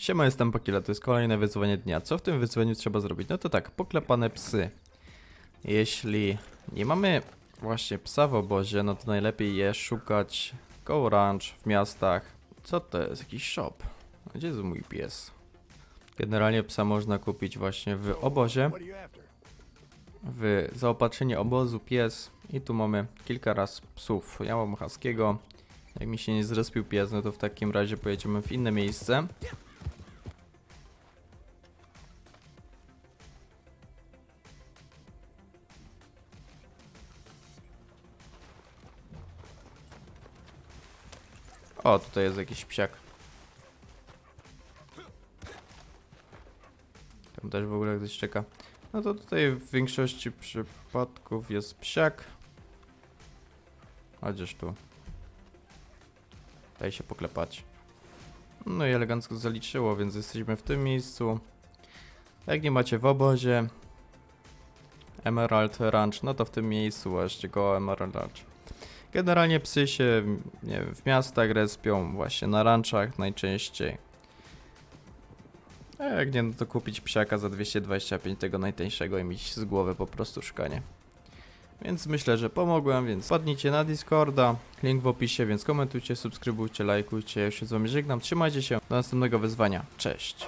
Siema, jestem Pakila, to jest kolejne wyzwanie dnia. Co w tym wyzwaniu trzeba zrobić? No to tak, poklepane psy. Jeśli nie mamy właśnie psa w obozie, no to najlepiej je szukać koło ranch, w miastach. Co to jest? Jakiś shop. Gdzie jest mój pies? Generalnie psa można kupić właśnie w obozie. W zaopatrzenie obozu pies. I tu mamy kilka raz psów. Ja mam haskiego. Jak mi się nie zrespił pies, no to w takim razie pojedziemy w inne miejsce. O, tutaj jest jakiś psiak. Tam też w ogóle ktoś czeka. No to tutaj w większości przypadków jest psiak. Chociaż tu. Daj się poklepać. No i elegancko zaliczyło, więc jesteśmy w tym miejscu. Jak nie macie w obozie Emerald Ranch, no to w tym miejscu właśnie koło Emerald Ranch. Generalnie psy się nie w miastach respią, właśnie na ranczach najczęściej. A jak nie, no to kupić psiaka za 225 tego najtańszego i mieć z głowy po prostu szkanie. Więc myślę, że pomogłem, więc wpadnijcie na Discorda, link w opisie, więc komentujcie, subskrybujcie, lajkujcie. Ja się z wami żegnam, trzymajcie się, do następnego wyzwania. Cześć!